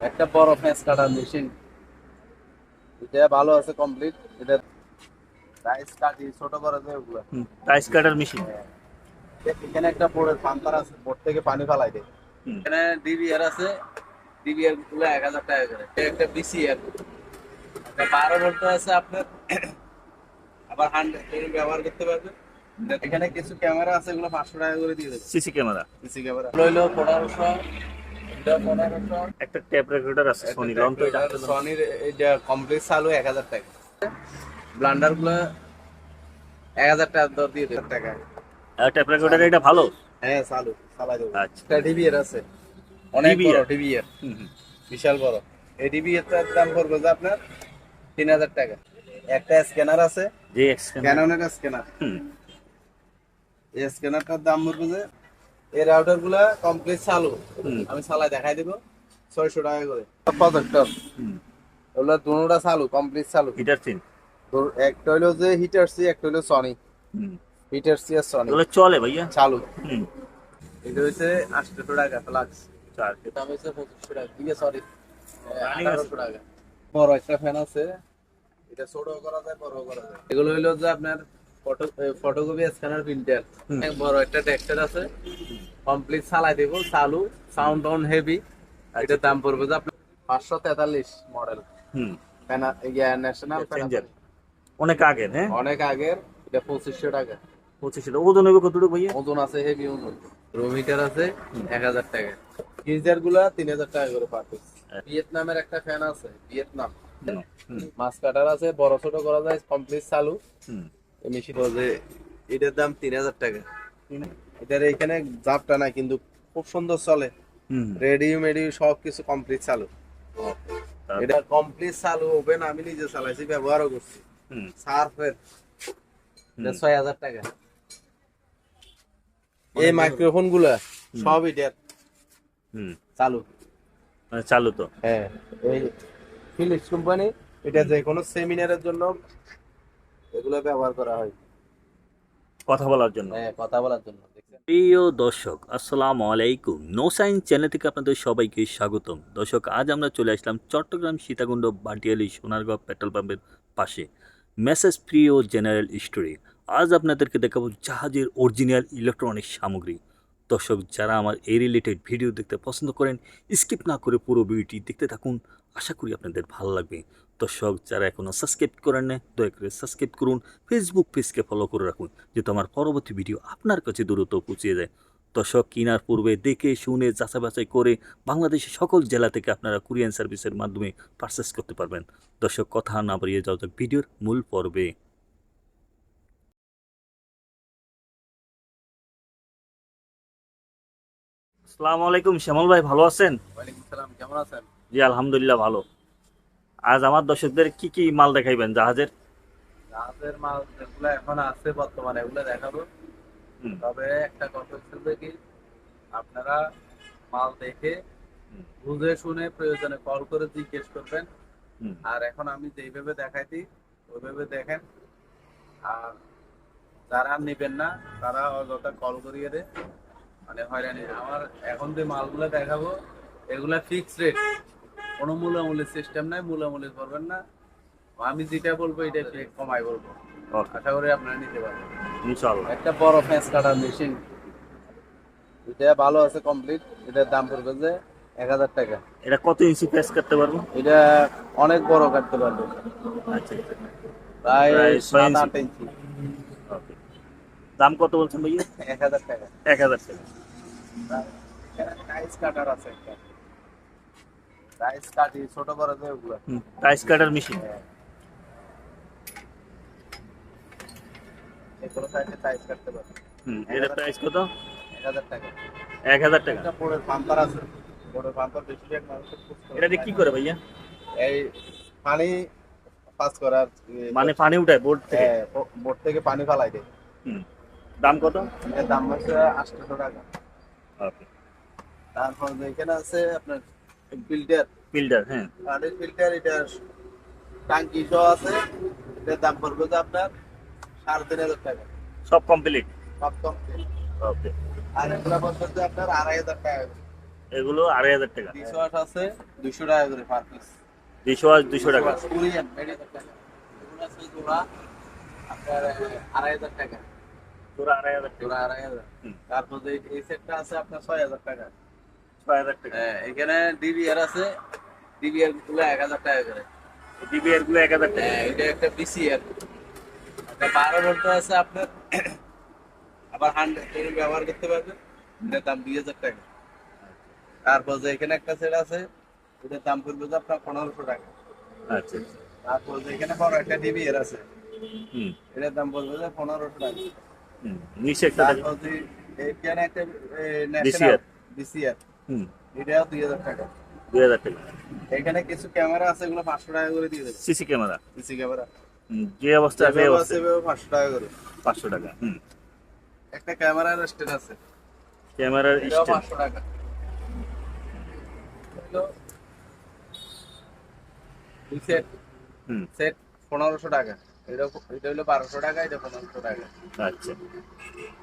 একটা বড় ফেন্স কাটার মেশিন এটা ভালো আছে কমপ্লিট এটা রাইস কাটি ছোট করে দেয় ওগুলো। টাইস কাটার মেশিন এখানে একটা বোর্ডের পাম্পার আছে বোর্ড থেকে পানি ফালাই দেয়। এখানে ডিবিআর আছে। ডিবিআরগুলো এক হাজার টাকা করে। এটা একটা বিসিআর একটা বারো ভোল্ট আছে আপনার। আবার হান্ড্রেড ব্যবহার করতে পারবেন। এখানে কিছু ক্যামেরা আছে এগুলো পাঁচশো টাকা করে দিয়ে দেবে। সিসি ক্যামেরা সিসি ক্যামেরা রইল পনেরোশো। একটা ট্যাপ রেকর্ডার আছে সোনি লন তো এটা সনির এটা কমপ্লিট চালু এক হাজার টাকা। ব্লান্ডারগুলো এক হাজার টাকা দর দিয়ে দেড় টাকা। ট্যাপ রেকর্ডার এটা ভালো? হ্যাঁ চালু চালাই দেবো। আচ্ছা। একটা ডিবিএর আছে। অনেক বড় হুম, হুম। বিশাল বড়। এই ডিবিএরটার দাম পড়বে যে আপনার তিন হাজার টাকা। একটা স্ক্যানার আছে। যে এক্সটেন্ড ক্যাননের স্ক্যানার হুম। এই স্ক্যানারটার দাম পড়বে যে এই রাউটারগুলা কমপ্লিট চালু আমি চালাই দেখাই দেবো ছয়শো টাকা করে। প্রজেক্টর হুম। ওগুলো দুটোটা চালু কমপ্লিট চালু। হিটার সিন একটা হইল যে হিটার সি একটা হইল সনি হুম। হিটার সি আর সনি এগুলো চলে ভাইয়া? চালু। হুম। এটা হচ্ছে আটশো টাকা ফ্লাক্স চার হচ্ছে পঁচিশশো টাকা। ইয়ে সরি আঠারোশো টাকা। বড় একটা ফ্যান আছে। এটা ছোট করা যায় বড় করা যায়। এগুলো হইল যে আপনার ফটো ফটোকপি স্ক্যানার প্রিন্টার বড় একটা টেক্সচার আছে। কমপ্লিট চালাই দেবো চালু সাউন্ড অন হেভি এটার দাম পড়বে যে আপনার পাঁচশো তেতাল্লিশ মডেল হুম। ন্যাশনাল অনেক আগের হ্যাঁ? অনেক আগের এটা পঁচিশশো টাকা। পঁচিশ ওজন হবে কতটুকু ভাইয়া? ওজন আছে হেভি ওজন। রুম হিটার আছে এক হাজার টাকা। গিজারগুলা তিন হাজার টাকা করে পার পিস আচ্ছা। ভিয়েতনামের একটা ফ্যান আছে ভিয়েতনাম মাছ কাটার আছে বড় ছোট করা যায় কমপ্লিট চালু। মেশিন যে এটার দাম তিন হাজার টাকা। এটার এখানে জাপটা নাই কিন্তু খুব সুন্দর চলে। হুম। রেডিও মেডিও সব কিছু কমপ্লিট চালু এটা কমপ্লিট চালু ওপেন আমি নিজে চালাইছি ব্যবহারও করছি। সার্ফের। ছয় হাজার টাকা। এই মাইক্রোফোনগুলা সব এটার হুম। চালু। মানে চালু তো। হ্যাঁ এই ফিলিপস কোম্পানি এটা যে কোনো সেমিনারের জন্য এগুলো ব্যবহার করা হয়। কথা বলার জন্য। হ্যাঁ কথা বলার জন্য প্রিয় দর্শক আসসালামু আলাইকুম। নো সাইন্স চ্যানেল থেকে আপনাদের সবাইকে স্বাগতম। দর্শক আজ আমরা চলে আসলাম চট্টগ্রাম সীতাকুণ্ড বাটিয়ালি সোনারগাঁও পেট্রোল পাম্পের পাশে। মেসেজ প্রিয় জেনারেল স্টোরি আজ আপনাদেরকে দেখাবো জাহাজের অরিজিনাল ইলেকট্রনিক্স সামগ্রী। দর্শক যারা আমার এই রিলেটেড ভিডিও দেখতে পছন্দ করেন স্কিপ না করে পুরো ভিডিওটি দেখতে থাকুন। আশা করি আপনাদের ভালো লাগবে। দর্শক যারা এখনও সাবস্ক্রাইব করেন না দয়া করে সাবস্ক্রাইব করুন। ফেসবুক পেজকে ফলো করে রাখুন যাতে আমার পরবর্তী ভিডিও আপনার কাছে দ্রুত পৌঁছে যায়। দর্শক কেনার পূর্বে দেখে শুনে যাচাই বাছাই করে বাংলাদেশের সকল জেলা থেকে আপনারা কুরিয়ান সার্ভিসের মাধ্যমে পারচেস করতে পারবেন। দর্শক কথা না বাড়িয়ে যাওয়া যাক ভিডিওর মূল পর্বে। আসসালামু আলাইকুম শ্যামল ভাই ভালো আছেন? কেমন আছেন? জি আলহামদুলিল্লাহ ভালো। আজ আমার দর্শকদের কি কি মাল দেখাইবেন? জাহাজের? জাহাজের মাল যেগুলো এখন আছে বর্তমানে এগুলো দেখাবো। তবে একটা কথা হচ্ছে কি আপনারা মাল দেখে বুঝে শুনে প্রয়োজনে কল করে জিজ্ঞেস করবেন। আর এখন আমি যেইভাবে দেখাইছি ওইভাবে দেখেন। আর যারা নেবেন না তারা অযথা কল করিয়ে দে মানে হয়রানি। আমার এখন যে মালগুলো দেখাবো এগুলা ফিক্স রেট কোনো মূলামূলির সিস্টেম নাই মূলামূলি করবেন না। আমি যেটা বলব এটা কমাই বলব। আশা করি আপনারা নিতে পারবেন। ইনশাআল্লাহ। একটা বড় ফেন্স কাটার মেশিন এটা ভালো আছে কমপ্লিট এটার দাম পড়বে যে এক হাজার টাকা। এটা কত ইঞ্চি করতে পারব? এটা অনেক বড় কাটতে পারবে। আচ্ছা আচ্ছা। প্রায় সাত আট ইঞ্চি দাম কত বলছেন ভাইয়া? এক হাজার টাকা। এক হাজার টাকা। কাটার আছে একটা। টাইস কাটি ছোট ওগুলো। টাইস কাটার মেশিন এগুলো সাইডে টাইস কাটতে পারবে হুম এটা প্রাইস কত? এক হাজার টাকা। এক হাজার টাকা। একটা পোড়ের পাম্পার আছে। পোড়ের পাম্পার বেশিরভাগ মানুষের এটা দিয়ে কি করে ভাইয়া? এই পানি পাস করার মানে পানি উঠায় বোর্ড থেকে? হ্যাঁ, বো- বোট থেকে পানি ফালাই দেয়। হুম দাম কত? দাম হচ্ছে আটশো টাকা। ওকে। তারপর এখানে আছে আপনার ফিল্টার। ফিল্টার হ্যাঁ। পানির ফিল্টার এটা টাঙ্কি সহ আছে। এটার দাম পড়বে যে আপনার সাড়ে তিন হাজার টাকা। সব কমপ্লিট সব complete। ওকে আর এগুলা যে আপনার আড়াই হাজার টাকা। এগুলো আড়াই হাজার টাকা। দুইশো আট আছে দুইশো টাকা করে পার পিস দুইশো আর দুইশো টাকা। কোরিয়ান মেডিকেল টাকা। এগুলো আছে জোড়া আপনার আড়াই হাজার টাকা। পুরো আড়াই হাজার টাকা। জোড়া আড়াই হাজার। তারপর এই সেটটা আছে আপনার ছয় হাজার টাকা ছয় হাজার টাকা হ্যাঁ, এখানে ডিবিআর আছে। ডিবিআরগুলো এক হাজার টাকা করে। ডিবিআরগুলো এক হাজার টাকা। হ্যাঁ, এটা একটা বিসিআর একটা বারো ভোল্ট আছে আপনার। আবার হান্ড্রেড ব্যবহার করতে পারবেন। এটার দাম দুই হাজার টাকা। তারপর যে এখানে একটা সেট আছে এটার দাম পড়বে যে আপনার পনেরোশো টাকা। আচ্ছা আচ্ছা। তারপর যে এখানে বড় একটা ডিবিআর আছে এটার দাম পড়বে যে পনেরোশো টাকা। নিচে একটা তারপর যে এখানে একটা DCR বিসিআর হুম। এটাও দুই হাজার টাকা। দুই হাজার টাকা। এখানে কিছু ক্যামেরা আছে এগুলো পাঁচশো টাকা করে দিয়ে দেবে। CC camera. CC camera. যে অবস্থা আছে অবস্থা পাঁচশো টাকা করে। পাঁচশো টাকা হুম। একটা ক্যামেরার স্ট্যান্ড আছে। ক্যামেরার স্ট্যান্ড পাঁচশো টাকা। সেট। হুম। সেট পনেরোশো টাকা। এটা এটা হলো বারোশো টাকা এটা পনেরোশো টাকা। আচ্ছা।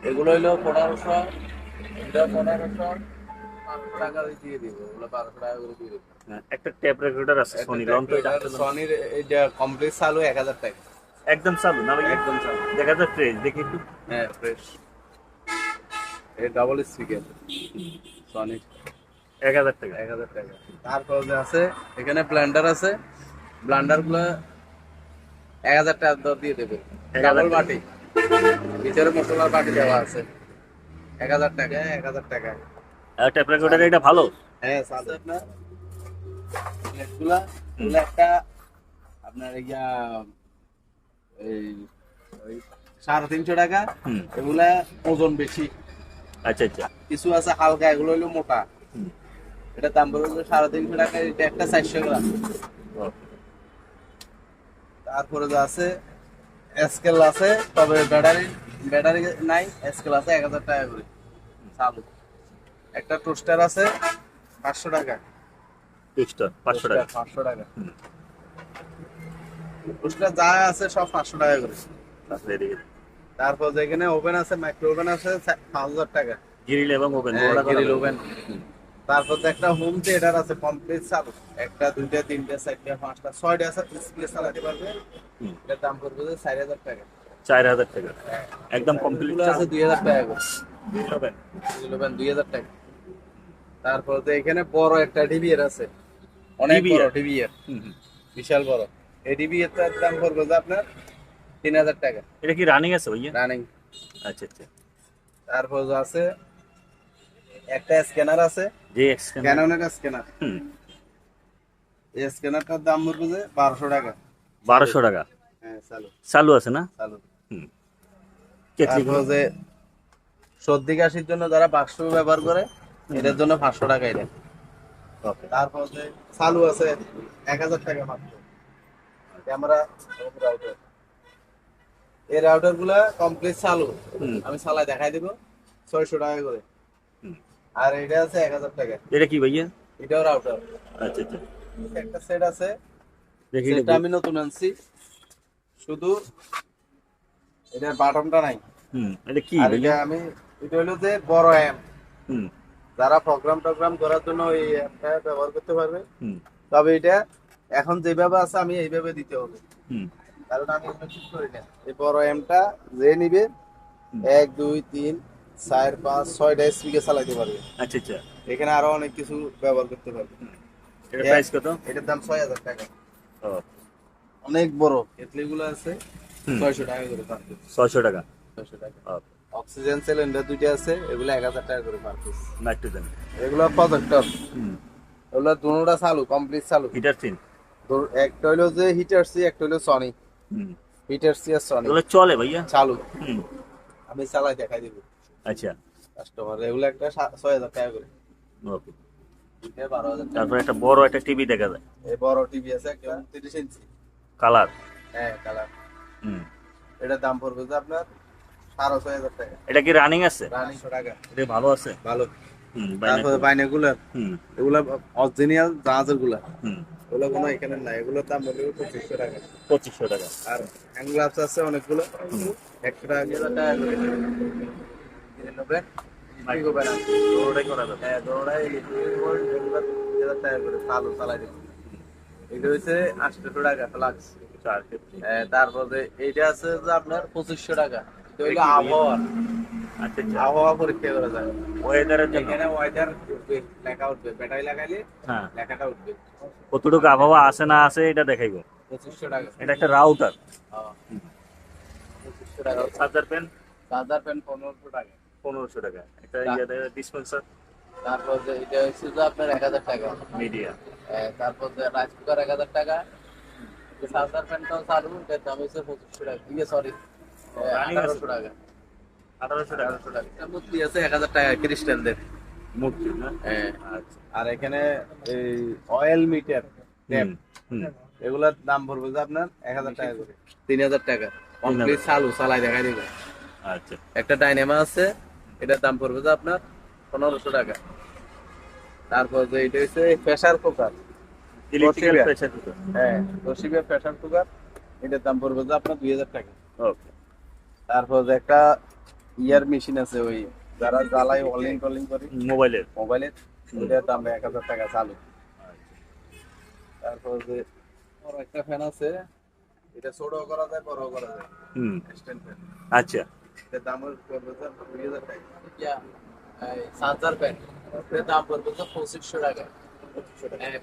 এগুলো হলো পনেরোশো এটা পনেরোশো। একটা ট্যাপ রেকর্ডার আছে সোনি লন তো। সনির এটা কমপ্লিট চালু এক হাজার টাকা। একদম চালু না একদম চালু। দেখা যায় ফ্রেশ দেখি একটু। হ্যাঁ ফ্রেশ এই ডাবল স্পিকার এক হাজার টাকা। এক হাজার টাকা। তারপর যে আছে এখানে ব্লেন্ডার আছে। ব্লেন্ডারগুলো এক হাজার টাকা দর দিয়ে দেবে। ডাবল বাটি। ভিতরে মশলার বাটি দেওয়া আছে। এক হাজার টাকা এক হাজার টাকা আর ট্যাপ রেকর্ডার এটা ভালো? হ্যাঁ সাথে আপনার প্লেটগুলা এগুলো একটা আপনার ইয়া এই সাড়ে তিনশো টাকা এগুলা ওজন বেশি। আচ্ছা আচ্ছা। কিছু আছে হালকা এগুলো হলো মোটা। এটা দাম পড়বে সাড়ে তিনশো টাকা এটা একটা চারশো গ্রাম। তারপরে যে আছে স্কেল আছে তবে ব্যাটারি ব্যাটারি নাই স্কেল আছে এক হাজার টাকা করে। চালু। একটা টোস্টার আছে পাঁচশো টাকা। টেক্সটার পাঁচশো টাকা। পাঁচশো টাকা। টোস্টার যা আছে সব পাঁচশো টাকা করে। তারপর যেখানে ওভেন আছে মাইক্রো ওভেন আছে পাঁচ হাজার টাকা। গ্রিল এবং ওভেন হ্যাঁ, গ্রিল ওভেন তারপর তো একটা হোম থিয়েটার আছে কমপ্লিট চালু। একটা দুইটা তিনটা চারটা পাঁচটা ছয়টা আছে ডিসপ্লে চালাতে পারবে। এটার দাম পড়বে যে চার হাজার টাকা। চার হাজার টাকা। একদম কমপ্লিট আছে দুই হাজার টাকা করে। দুই হাজার টাকা। তারপর তো এখানে বড় একটা ডিবিএর আছে। অনেক? বড় হুম। বিশাল বড়। এই ডিবিএরটার দাম পড়বে যে আপনার তিন হাজার টাকা। এটা কি রানিং আছে ভাইয়া? রানিং আচ্ছা আচ্ছা। তারপর যে আছে একটা স্ক্যানার আছে। যে স্ক্যানার হুম। এই স্ক্যানারটার দাম পড়বে যে বারোশো টাকা। বারোশো টাকা? হ্যাঁ চালু। চালু আছে না? চালু। হুম। যে সর্দি কাশির জন্য যারা বাক্স ব্যবহার করে এটার জন্য পাঁচশো টাকা এটা তারপর যে চালু আছে এক হাজার টাকা মাত্র। ক্যামেরা রাউটার এই রাউটারগুলা কমপ্লিট চালু আমি চালাই দেখাই দিব ছয়শো টাকা করে। আর এটা আছে এক হাজার টাকা। এটা কি ভাইয়া? এটাও রাউটার আচ্ছা আচ্ছা। একটা সেট আছে সেটা আমি নতুন আনছি। শুধু এটার বাটনটা নাই। হুম এটা কি এটা আমি এটা হলো যে বড় এম হুম। যারা প্রোগ্রাম টোগ্রাম করার জন্য এই অ্যাপটা ব্যবহার করতে পারবে। তবে এটা এখন যেভাবে আছে আমি এইভাবে দিতে হবে। কারণ আমি এগুলো ঠিক করি না। এই বড় এমটা যে নিবে এক দুই তিন চার পাঁচ ছয়টা স্পিকে চালাইতে পারবে। আচ্ছা আচ্ছা। এখানে আরও অনেক কিছু ব্যবহার করতে পারবে। এটা প্রাইস কত? এটার দাম ছয় হাজার টাকা। অনেক বড়। কেটলি আছে। ছয়শো টাকা করে ছয়শো টাকা। ছয়শো টাকা। অক্সিজেন সিলিন্ডার দুইটা আছে এগুলো এক হাজার টাকা করে পার পিস নাইট্রোজেন। এগুলো প্রজেক্টর হুম। এগুলো দুটোটা চালু কমপ্লিট চালু। হিটার সিন একটা হলো যে হিটার সি একটা হলো সনি হুম। হিটার সি আর সনি এগুলো চলে ভাইয়া? চালু। আমি চালাই দেখাই দিব। আচ্ছা। কাস্টমার এগুলো একটা ছয় হাজার টাকা করে। ওকে। তারপর একটা বড় একটা টিভি দেখা যায়। এই বড় টিভি আছে একটা তিরিশ ইঞ্চি। কালার হ্যাঁ কালার হুম। এটা দাম পড়বে যে আপনার এটা কি রানিং আছে? এটা ভালো আছে? ভালো। তারপরে বাইনাগুলার এগুলো অরিজিনাল জাহাজেরগুলা ওগুলো কোনো এখানে নাই। এগুলোর দাম বলবে পঁচিশশো টাকা। পঁচিশশো টাকা। আর আছে অনেকগুলো। একশো টাকা নেবেন হ্যাঁ ক্ষেত্রে তারপরে এইটা আছে যে আপনার পঁচিশশো টাকা। এটা হলো আবহাওয়া আচ্ছা আচ্ছা আবহাওয়া পরীক্ষা করা যায় ওয়েদারের জন্য এখানে ওয়েদার উঠবে লেখা উঠবে ব্যাটারি লাগাইলে হ্যাঁ লেখাটা উঠবে কতটুকু আবহাওয়া আছে না আছে এটা দেখাইবো পঁচিশশো টাকা এটা একটা রাউটার হ্যাঁ। পঁচিশশো টাকা চার্জার পেন চার্জার প্যান্ট পনেরোশো টাকা পনেরোশো টাকা একটা তা- ইয়াতে ডিসপেন্সার তারপর যে এটা হচ্ছে যে আপনার এক হাজার টাকা মিডিয়া আহ, তারপর যে রাইস কুকার এক হাজার টাকা চার্জার প্যান্টটাও চালু এটার দাম হচ্ছে পঁচিশশো টাকা ইয়ে সরি running আঠারোশো টাকা। আঠারোশো টাকা। টাকা। মূর্তি আছে এক হাজার টাকা খ্রিস্টানদের। মূর্তি হ্যাঁ। আচ্ছা। আর এখানে এই অয়েল মিটার ট্যাপ এগুলোর দাম পড়বে যে আপনার এক হাজার টাকা করে। তিন হাজার টাকা। কমপ্লিট চালু চালাই দেখাই দিবে। আচ্ছা। একটা ডাইনামা আছে এটার দাম পড়বে যে আপনার পনেরোশো টাকা। তারপর যে এটা হচ্ছে pressure cooker electrical pressure cooker হ্যাঁ তোশিবা প্রেসার কুকার এটার দাম পড়বে যে আপনার দুই হাজার টাকা। ওকে তারপর একটা ইয়ার মেশিন আছে ওই যারা জ্বালাই অলিং টলিং করে মোবাইলের? মোবাইলের ওটার দাম এক হাজার টাকা চালু। তারপর যে একটা ফ্যান আছে এটা ছোট করা যায় বড় করা যায়। হুম। আচ্ছা। এটার দাম পড়বে আপনার দুই হাজার টাকা। চার্জার ফ্যান এটার দাম পড়বে যে পঁচিশশো টাকা।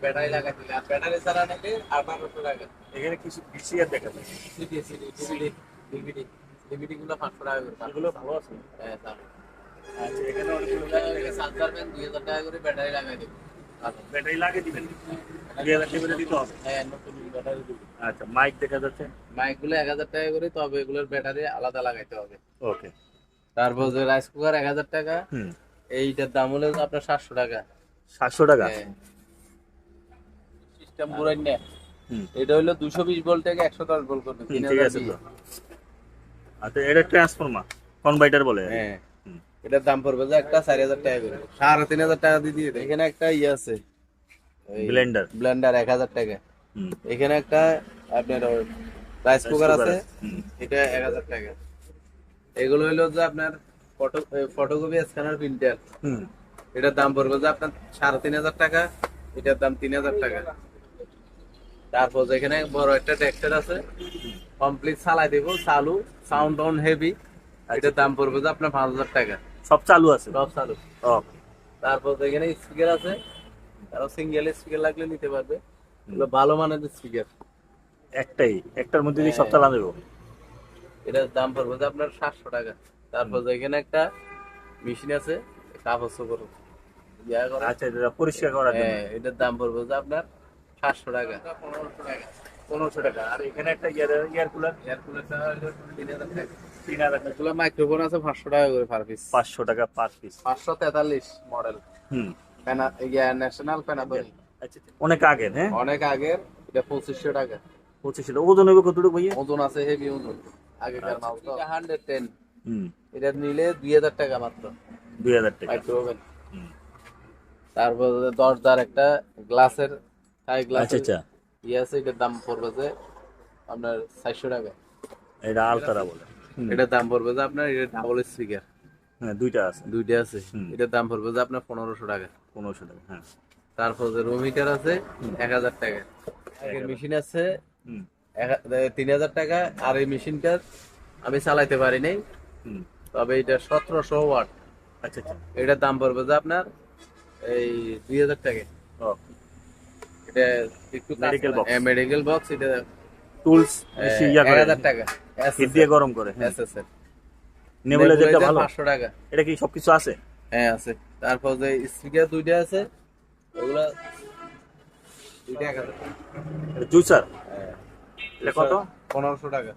ব্যাটারি আর ব্যাটারি ছাড়া নিলে আঠারোশো টাকা। এখানে কিছু বিসিআর দেখা যায়। ডিভিডি ডিভিডি ডিভিডি গুলো পাঁচশো টাকা করে এগুলো ভালো আছে হ্যাঁ দাম আচ্ছা এখানে অনেকগুলো চার্জার ফ্যান দুই হাজার টাকা করে ব্যাটারি লাগাই দেবে। ব্যাটারি লাগিয়ে দিবেন? দুই হাজার টাকা দিতে হবে? হ্যাঁ নতুন ব্যাটারি দিবে। আচ্ছা মাইক দেখা যাচ্ছে? মাইকগুলো টাকা করে তবে এগুলোর ব্যাটারি আলাদা লাগাইতে হবে। ওকে। তারপর যে রাইস কুকার এক হাজার টাকা হুম। এইটার দাম হলো আপনার সাতশো টাকা। সাতশো টাকা? সিস্টেম পুরাই নেয়। এটা হলো দুশো বিশ ভোল্ট থেকে একশো দশ ভোল্ট করবে ঠিক আছে তো। আচ্ছা এটা ট্রান্সফরমার কনভার্টার বলে। হ্যাঁ এটার দাম পড়বে যে একটা চারি হাজার টাকা করে। সাড়ে তিন হাজার টাকা দিয়ে দিয়ে এখানে একটা ইয়ে আছে। ব্লেন্ডার ব্লেন্ডার এক হাজার টাকা। এখানে একটা আপনার রাইস কুকার আছে। এটা এক হাজার টাকা। এগুলো হলো যে আপনার ফটো ফটোকপি স্ক্যানার প্রিন্টার এটার দাম পড়বে যে আপনার সাড়ে তিন হাজার টাকা এটার দাম তিন হাজার টাকা। তারপর এখানে বড় একটা ট্র্যাক্টর আছে। কমপ্লিট চালাই দেবো চালু। সাউন্ড অন হেভি এটার দাম পড়বে যে আপনার পাঁচ হাজার টাকা। সব চালু আছে? সব চালু। তারপর এখানে স্পিকার আছে। আরও সিঙ্গেল স্পিকার লাগলে নিতে পারবে। এগুলো ভালো মানের স্পিকার একটাই একটার মধ্যে দিয়ে সব হ্যাঁ। চালানো দেবো এটার দাম পড়বে যে আপনার সাতশো টাকা। তারপর এখানে একটা মেশিন আছে কাপড় চোপড় আচ্ছা এটা পরিষ্কার জন্য। হ্যাঁ এটার দাম পড়বে যে আপনার সাতশো টাকা পনেরোশো টাকা। পনেরোশো টাকা। আর এখানে একটা ইয়ার ইয়ার কুলার। এয়ার কুলারটা তিন হাজার টাকা। তিন হাজার টাকা। এগুলো মাইক্রোফোন আছে পাঁচশো টাকা করে পার পিস পাঁচশো টাকা পার পিস পাঁচশো তেতাল্লিশ মডেল হুম। প্যানা ইয়া ন্যাশনাল আচ্ছা আচ্ছা। অনেক আগের হ্যাঁ? অনেক আগের। এটা পঁচিশশো টাকা। পঁচিশশো। ওজন হবে কতটুকু ভাইয়া? ওজন আছে হেভি ওজন। আগেকার মাল তো হান্ড্রেড টেন হুম। এটা নিলে দুই হাজার টাকা মাত্র। দুই হাজার টাকা। তারপর দরজার একটা গ্লাসের হাই আচ্ছা আচ্ছা। ইয়ে আছে এটার দাম পড়বে যে আপনার চারশো টাকা। এটা আলতারা বলে। এটার দাম পড়বে যে আপনার এটা ডাবল স্পিকার হ্যাঁ দুইটা আছে। দুইটা আছে। এটার দাম পড়বে যে আপনার পনেরোশো টাকা। পনেরোশো টাকা হ্যাঁ। তারপর যে রুম হিটার আছে এক হাজার টাকা। আগের মেশিন আছে হুম। এক- এ, তিন হাজার টাকা। আর এই মেশিনটা আমি চালাইতে পারি নাই। তবে এটা সতেরোশো ওয়াট। আচ্ছা আচ্ছা। এটার দাম পড়বে যে আপনার এই দুই হাজার টাকা। ও। এটা একটু. মেডিকেল বক্স এটা টুলস ইয়া করে। হাজার টাকা। হিট দিয়ে গরম করে হ্যাঁ। এসএসএল। নেবুলাইজারটা ভালো পাঁচশো টাকা। এটা কি সবকিছু আছে? হ্যাঁ আছে। তারপর যে স্পিকার দুইটা আছে ওগুলা দুইটা এক হাজার টাকা। এটা জুসার হ্যাঁ। এটা কত? টাকা।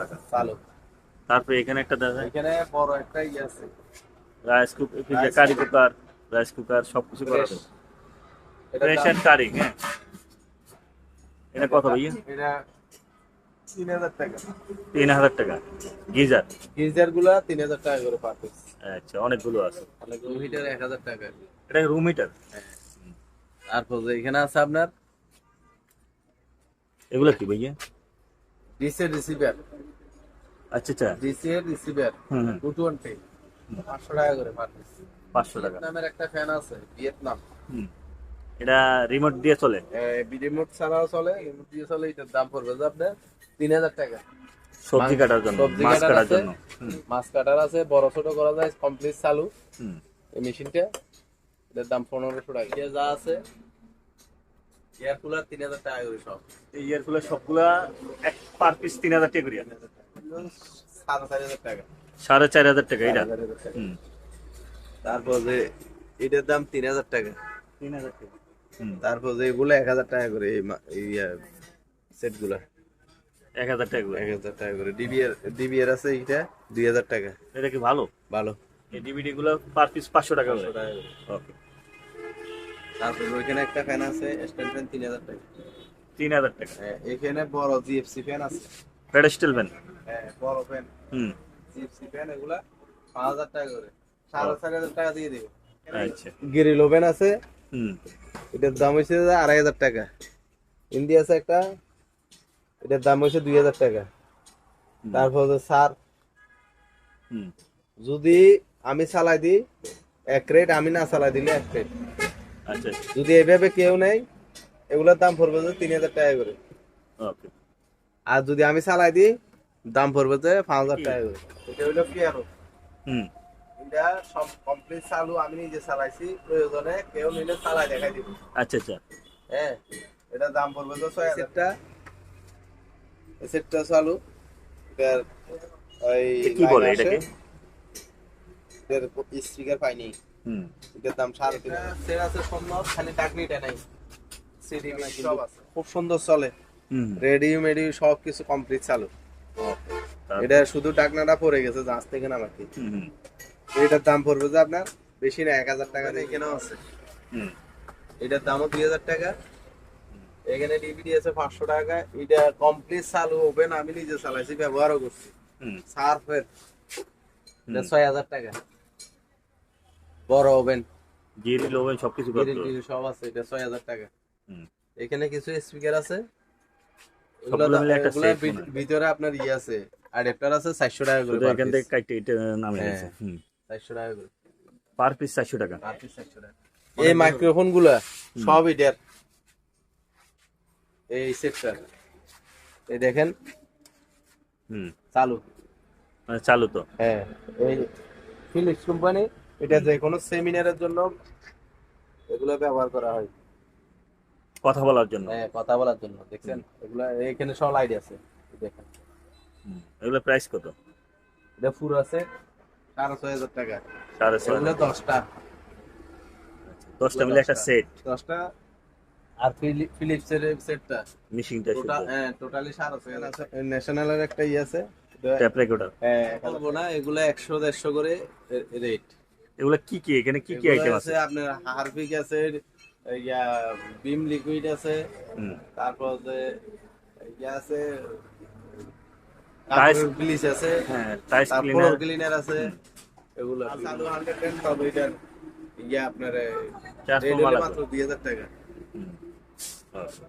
টাকা। চালু। তারপরে এখানে একটা দেখা এখানে বড় একটা ইয়ে আছে। Rice cooker curry cooker rice cooker সবকিছু করা। যাবে এটার দাম- প্রেশার কারি হ্যাঁ এটা কত ভাইয়া এটা তিন হাজার টাকা তিন হাজার টাকা গিজার গিজারগুলা তিন হাজার টাকা করে পার পিস আচ্ছা অনেকগুলো আছে অনেক হিটার এক হাজার টাকা এটা রুম হিটার তারপর যে এখানে আছে আপনার? এগুলো কি ভাইয়া? ডিসি রিসিভার আচ্ছা আচ্ছা। ডিসি এর রিসিভার হুম হুম। টু টোয়েন্টি পাঁচশো টাকা করে পার পিস। পাঁচশো টাকা। ভিয়েতনামের একটা ফ্যান আছে ভিয়েতনাম হুম। এটা রিমোট দিয়ে চলে। রিমোট ছাড়াও চলে রিমোট দিয়ে চলে এটার দাম পড়বে যে আপনার তিন হাজার টাকা। সবজি কাটার জন্য মাছ কাটার। জন্য। মাছ কাটার আছে বড় ছোট করা যায় কমপ্লিট চালু। এই মেশিনটা এটার দাম পনেরোশো টাকা। এটা যা আছে এয়ার কুলার তিন হাজার টাকা করে সব। এই ইয়ারগুলো সবগুলা এক পার পিস তিন হাজার টাকা করিয়া। সাড়ে চার হাজার টাকা। সাড়ে চার হাজার টাকা এটা তারপর যে এটার দাম তিন হাজার টাকা। তিন হাজার টাকা। তারপর যে এগুলো এক হাজার টাকা করে এই মা- সেটগুলা এক হাজার টাকা করে? এক হাজার টাকা করে। ডিবিআর ডিবিআর আছে এইটা দুই হাজার টাকা। এটা কি ভালো? ভালো। এই ডিভিডি গুলো পার পিস পাঁচশো টাকা করে। ওকে তারপর ওইখানে একটা ফ্যান আছে স্ট্যান্ড ফ্যান তিন হাজার টাকা। তিন হাজার টাকা। হ্যাঁ, এখানে বড় জিএফসি ফ্যান আছে। প্যাডেস্টেল ফ্যান হ্যাঁ বড় ফ্যান হুম। জিএফসি ফ্যান এগুলা পাঁচ হাজার টাকা করে। সাড়ে চার হাজার টাকা দিয়ে দিব। আচ্ছা। গিরিল ওভেন আছে এটার দাম হয়েছে আড়াই হাজার টাকা। ইন্ডি আছে একটা এটার দাম হয়েছে দুই হাজার টাকা। তারপর সার। যদি আমি চালাই দিই এক রেট আমি না চালাই দিলে এক রেট আচ্ছা। যদি এভাবে কেউ নেই এগুলোর দাম পড়বে যে তিন হাজার টাকা করে। আর যদি আমি চালাই দিই দাম পড়বে যে পাঁচ হাজার টাকা করে। এটা হইল কি আরও হুম। এটা সব কমপ্লিট চালু আমি নিজে চালাইছি প্রয়োজনে কেউ নিলে চালাই দেখাই দিব। আচ্ছা আচ্ছা। হ্যাঁ এটা দাম পড়বে তো ছয় সেটটা সেটটা চালু এটার ওই কি বলে এটাকে? এটার পাইনি। হুম। এটার দাম সাড়ে তিন সেট আছে সুন্দর খালি টাকনিটা নাই। সিডি সব আছে। খুব সুন্দর চলে। হুম। রেডি মেডি সব কিছু কমপ্লিট চালু। এটা শুধু টাকনাটা পড়ে গেছে জাহাজ থেকে নামাতে। এটার দাম পড়বে যে আপনার? বেশি না এক হাজার টাকা দিয়ে। এখানেও আছে। হুম। এটার দামও দুই হাজার টাকা। এখানে ডিভিডি আছে পাঁচশো টাকা। এটা কমপ্লিট চালু ওপেন আমি নিজে চালাইছি ব্যবহারও করছি। হুম। সার্ফের। ছয় হাজার টাকা। বড় ওভেন। জিরি লোভেন সবকিছু হবে। সব আছে এটা ছয় হাজার টাকা। হুম। এখানে কিছু স্পিকার আছে। মনে। ভিতরে আপনার ইয়ে আছে আর অ্যাডাপ্টার আছে চারশো টাকা করে এখান থেকে কাটতে এটা নামে হ্যাঁ। গেছে হুম চারশো টাকা করে। পার পিস চারশো টাকা। আর পিস 400 টাকা। এই মাইক্রোফোনগুলা সব এটার এই সেটটা এই দেখেন। হুম। চালু। মানে চালু তো। হ্যাঁ। এই ফিলিপস কোম্পানি এটা যে কোনো সেমিনারের জন্য এগুলো ব্যবহার করা হয়। কথা বলার জন্য। হ্যাঁ কথা বলার জন্য। দেখছেন? এগুলা এখানে সব লাইট আছে। দেখেন। এগুলো প্রাইস কত? এটা পুরো আছে। সাড়ে ছয় হাজার টাকা। সাড়ে ছয় এগুলো দশটা। দশটা মিলে একটা সেট দশটা। আর ফিলিপস এর সেটটা মিশিংটা টোটাল হ্যাঁ টোটালি সাড়ে ছয় হাজার। ন্যাশনালের একটা ইয়ে আছে। ট্যাপ রেকর্ডার হ্যাঁ বলব না এগুলো একশো দেড়শো করে রেট এগুলো কি কি? এখানে কি কি আইটেম আছে আপনার হারপিক আছে ইয়া বিম লিকুইড আছে। তারপর যে ইয়া আছে Tiles- ব্লিচ আছে হ্যাঁ টাইস ক্লিনার ক্লিনার আছে এগুলো চালু ইয়া আপনার Transformer রেট হলে আছে। মাত্র দুই হাজার টাকা হুম। আচ্ছা।